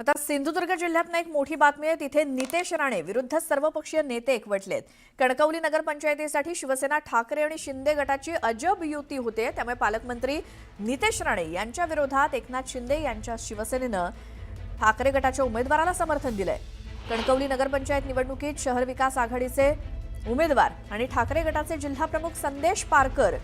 आता सिंधुदुर्ग जिल्ह्यातनं एक मोठी बातमी आहे. तिथे नितेश राणे विरुद्ध सर्वपक्षीय नेते एकवटलेत. कणकवली नगरपंचायतीसाठी शिवसेना ठाकरे आणि शिंदे गटाची अजब युती होते. त्यामुळे पालकमंत्री नितेश राणे यांच्या विरोधात एकनाथ शिंदे यांच्या शिवसेनेनं ठाकरे गटाच्या उमेदवाराला समर्थन दिलंय. कणकवली नगरपंचायत निवडणुकीत शहर विकास आघाडीचे उमेदवार आणि ठाकरे गटाचे जिल्हाप्रमुख संदेश पारकर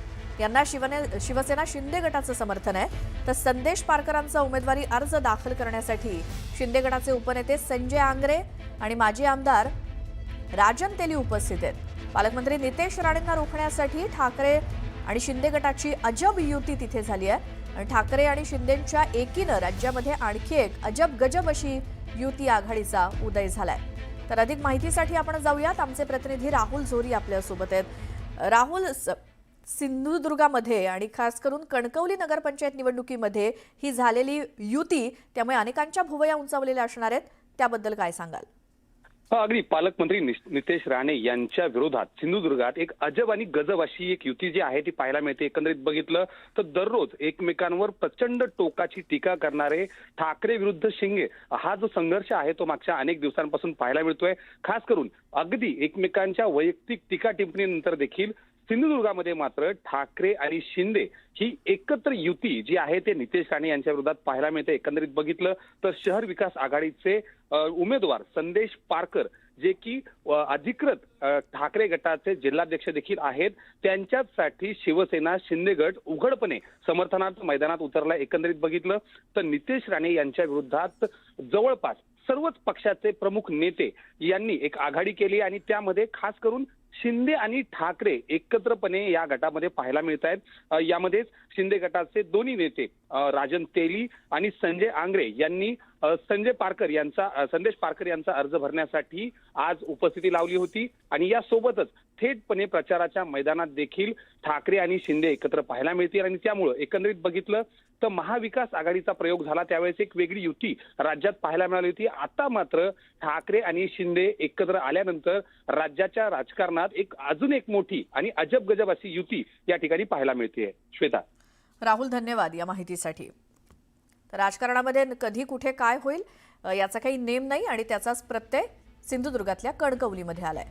यांना शिवने शिवसेना शिंदे गटाचं समर्थन आहे. तर संदेश पारकरांचा उमेदवारी अर्ज दाखल करण्यासाठी शिंदे गटाचे उपनेते संजय आंग्रे आणि माजी आमदार राजन तेली उपस्थित आहेत. पालकमंत्री नितेश राणेंना रोखण्यासाठी ठाकरे आणि शिंदे गटाची अजब युती तिथे झाली आहे. आणि ठाकरे आणि शिंदेच्या एकीनं राज्यामध्ये आणखी एक अजब गजब अशी युती आघाडीचा उदय झालाय. तर अधिक माहितीसाठी आपण जाऊयात. आमचे प्रतिनिधी राहुल झोरी आपल्यासोबत आहेत. राहुल स- सिंधुदुर्गामध्ये आणि खास करून कणकवली नगरपंचायत निवडणुकीमध्ये ही झालेली युती त्यामुळे अनेकांच्या भुवया उंचावलेल्या असणार आहेत. त्याबद्दल काय सांगाल? अगदी. पालकमंत्री नितेश राणे यांच्या विरोधात सिंधुदुर्गात एक अजब आणि गजब अशी एक युती जी आहे ती पाहायला मिळते. एकंदरीत बघितलं तर दररोज एकमेकांवर प्रचंड टोकाची टीका करणारे ठाकरे विरुद्ध शिंगे हा जो संघर्ष आहे तो मागच्या अनेक दिवसांपासून पाहायला मिळतोय. खास करून अगदी एकमेकांच्या वैयक्तिक टीका टिप्पणीनंतर देखील सिंधुदुर्गामध्ये मात्र ठाकरे आणि शिंदे ही एकत्र युती जी आहे ते नितेश राणे यांच्या विरोधात पाहायला मिळते. एकंदरीत बघितलं तर शहर विकास आघाडीचे उमेदवार संदेश पारकर जे की अधिकृत ठाकरे गटाचे जिल्हाध्यक्ष देखील आहेत. त्यांच्यासाठी शिवसेना शिंदे गट उघडपणे समर्थनार्थ मैदानात उतरला एकंदरीत बघितलं तर नितेश राणे यांच्या विरोधात जवळपास सर्वच पक्षाचे प्रमुख नेते यांनी एक आघाडी केली आणि त्यामध्ये खास करून शिंदे आणि ठाकरे एकत्रपणे या गटामध्ये पाहायला मिळत आहेत. यामध्येच शिंदे गटाचे दोन्ही नेते राजन तेली आणि संजय आंग्रे यांनी संजय पारकर यांचा संदेश पारकर यांचा अर्ज भरण्यासाठी आज उपस्थिती लावली होती. आणि यासोबतच थेटपणे प्रचाराच्या मैदानात देखील ठाकरे आणि शिंदे एकत्र पाहायला मिळतील. आणि त्यामुळं एकंदरीत बघितलं तर महाविकास आघाडीचा प्रयोग झाला. त्यावेळेस एक वेगळी युती राज्यात पाहायला मिळाली होती. आता मात्र ठाकरे आणि शिंदे एकत्र आल्यानंतर राज्याच्या राजकारणात एक अजून एक मोठी आणि अजब गजब अशी युती या ठिकाणी पाहायला मिळते श्वेता. राहुल धन्यवाद या माहितीसाठी. तर राजकारणामध्ये कधी कुठे काय होईल याचा काही नेम नाही आणि त्याचाच प्रत्यय सिंधुदुर्गातल्या कणकवलीमध्ये आलाय.